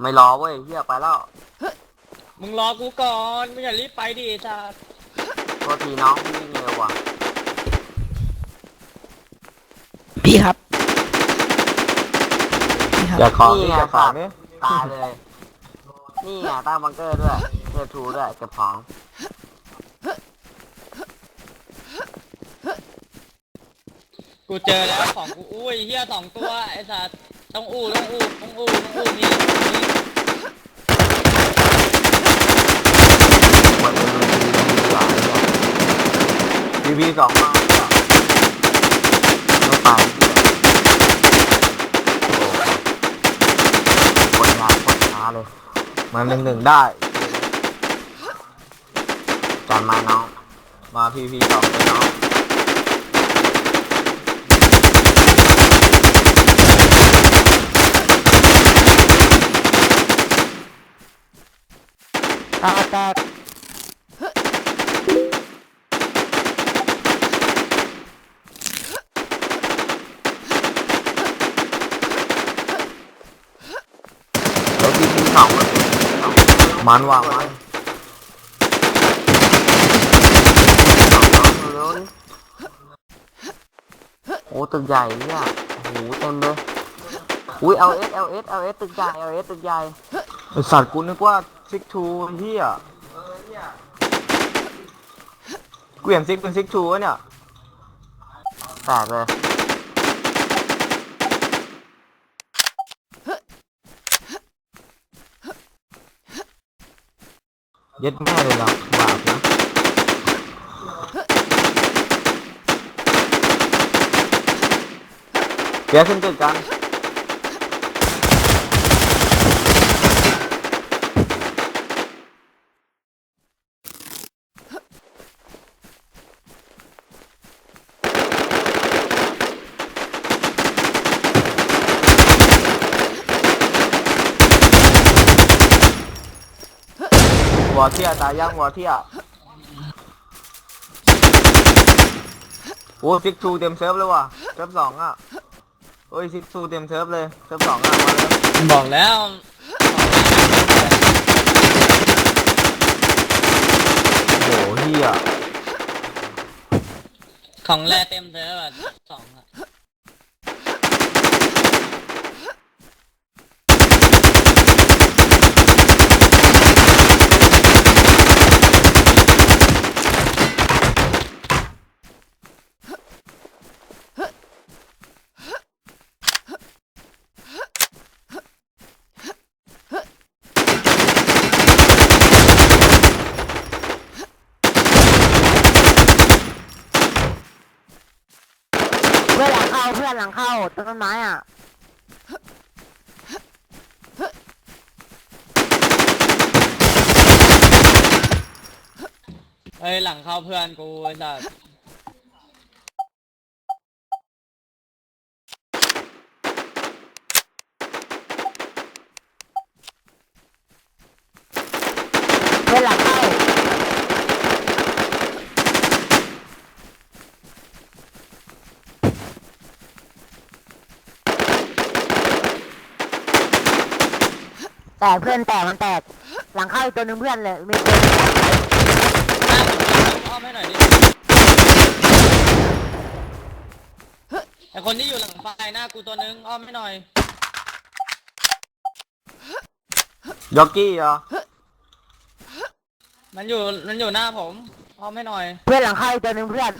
ไม่รอเว้ยเฮียไปแล้วมึงรอกูก่อนมึงอย่ารีบไปดิไอ้สัสโทษทีน้องพี่วิ่งเร็วว่ะพี่ครับ พี่ครับ อย่าของนี่นี่ไงอย่าของนี่ตายเลย นี่ไงตั้งบังเกอร์ด้วยเททูด้วยเก็บของกูเจอแล้วของกูอุ้ยเฮียสองตัวไอ้สัสต้องอู้ต้องอู้ต้องอู้ต้องอู้นี่นี่ ควรจะมีทีดีกว่าเนี่ย พีพีสองมาเนี่ยไม่ไปเหี้ยโอ้คนงาคนช้าเลย มาหนึ่งหนึ่งได้จันมาน้อง มาพีพีสองเลยเนาะตาแตก แล้วทีทีสองเลยมันว่ะมันโอ้ตึกใหญ่เนี่ยโอ้โหเต็มเลยอุ้ย LS LS LS ตึกใหญ่ LS ตึกใหญ่ไอสัตว์กูนึกว่าซิกทูเฮียกูเห็นซิกเป็นซิกทูวะเนี่ยแตกเลย ย็ดแม่เลยนะบาปนะเดี๋ยวขึ้นตึกกัน วอเทียตายยังวอเทียโอ้ซิกทูเต็มเซิร์ฟเลยว่ะเซิร์ฟสองอะเฮ้ยซิกทูเต็มเซิร์ฟเลยเซิร์ฟสองอะมาเลยบอกแล้วโอ้โหเฮียของแร่เต็มเธอแบบสอง เพื่อนหลังเข้าเพื่อนหลังเข้าต้นไม้อะเอ้ยหลังเข้าเพื่อนกูไอ้สัส เพื่อนหลังเข้า แตกเพื่อนแตกมันแตก หลังเข้าอีกตัวหนึงเพื่อนเลยมีตัวหน้าผมอ้อมให้หน่อยดิไอคนที่อยู่หลังไฟหน้ากูตัวนึงอ้อมให้หน่อยยอกกี้เหรอ มันอยู่มันอยู่หน้าผมอ้อมให้หน่อย เพื่อนหลังเข้าอีกตัวหนึงเพื่อน